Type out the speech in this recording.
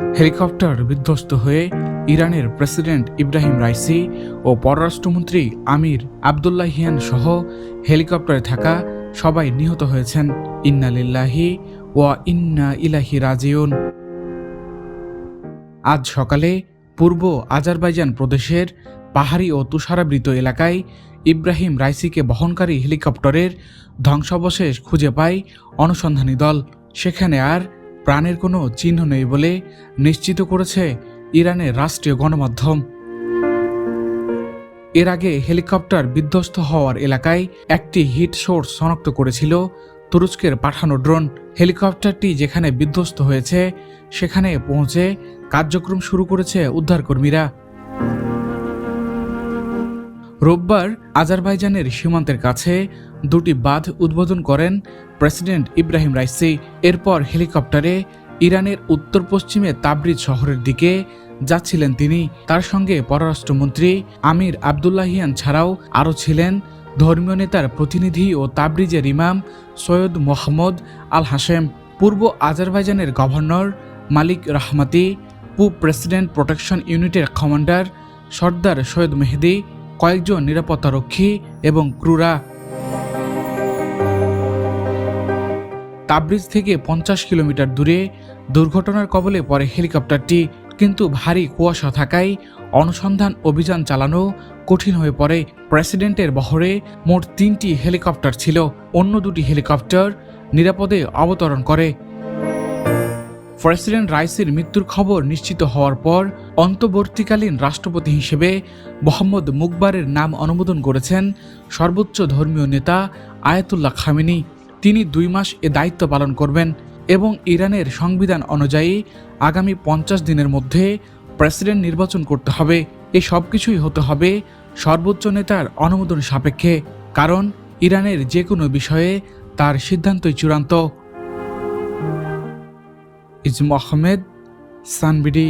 Helicopter বিধ্বস্ত হয়ে ইরানের প্রেসিডেন্ট ইব্রাহিম রাইসি ও পররাষ্ট্রমন্ত্রী আমির আবদুল্লাহিয়ান সহ হেলিকপ্টারে থাকা সবাই নিহত হয়েছেন। ইন্না লিল্লাহি ওয়া ইন্না ইলাহি রাজিউন। আজ সকালে পূর্ব আজারবাইজান প্রদেশের পাহাড়ি ও তুষারাবৃত এলাকায় ইব্রাহিম রাইসিকে বহনকারী হেলিকপ্টারের ধ্বংসাবশেষ খুঁজে পায় অনুসন্ধানী দল। সেখানে আর প্রাণের কোনো চিহ্ন নেই বলে নিশ্চিত করেছে ইরানের রাষ্ট্রীয় গণমাধ্যম। এর আগে হেলিকপ্টার বিধ্বস্ত হওয়ার এলাকায় একটি হিট সোর্স শনাক্ত করেছিল তুরস্কের পাঠানো ড্রোন। হেলিকপ্টারটি যেখানে বিধ্বস্ত হয়েছে, সেখানে পৌঁছে কার্যক্রম শুরু করেছে উদ্ধারকর্মীরা। রোববার আজারবাইজানের সীমান্তের কাছে দুটি বাঁধ উদ্বোধন করেন প্রেসিডেন্ট ইব্রাহিম রাইসি। এরপর হেলিকপ্টারে ইরানের উত্তর পশ্চিমে তাবরিজ শহরের দিকে যাচ্ছিলেন তিনি। তার সঙ্গে পররাষ্ট্রমন্ত্রী আমির আবদুল্লাহিয়ান ছাড়াও আরও ছিলেন। ধর্মীয় নেতার প্রতিনিধি ও তাবরিজের ইমাম সৈয়দ মোহাম্মদ আল হাশেম। পূর্ব আজারবাইজানের গভর্নর মালিক রাহমাতি। পূব প্রেসিডেন্ট প্রোটেকশন ইউনিটের কমান্ডার সর্দার সৈয়দ মেহেদি। কয়েকজন নিরাপত্তারক্ষী এবং ক্রুরা। তাবরিজ থেকে পঞ্চাশ কিলোমিটার দূরে দুর্ঘটনার কবলে পড়ে হেলিকপ্টারটি, কিন্তু ভারী কুয়াশা থাকায় অনুসন্ধান অভিযান চালানো কঠিন হয়ে পড়ে। প্রেসিডেন্টের বহরে মোট তিনটি হেলিকপ্টার ছিল। অন্য দুটি হেলিকপ্টার নিরাপদে অবতরণ করে। প্রেসিডেন্ট রাইসির মৃত্যুর খবর নিশ্চিত হওয়ার পর অন্তর্বর্তীকালীন রাষ্ট্রপতি হিসেবে মোহাম্মদ মুকবারের নাম অনুমোদন করেছেন সর্বোচ্চ ধর্মীয় নেতা আয়াতুল্লাহ খামিনি। তিনি দুই মাস এ দায়িত্ব পালন করবেন এবং ইরানের সংবিধান অনুযায়ী আগামী পঞ্চাশ দিনের মধ্যে প্রেসিডেন্ট নির্বাচন করতে হবে। এ সব কিছুই হতে হবে সর্বোচ্চ নেতার অনুমোদন সাপেক্ষে, কারণ ইরানের যে কোনো বিষয়ে তার সিদ্ধান্তই চূড়ান্ত। ইজম আহমেদ সানবিডি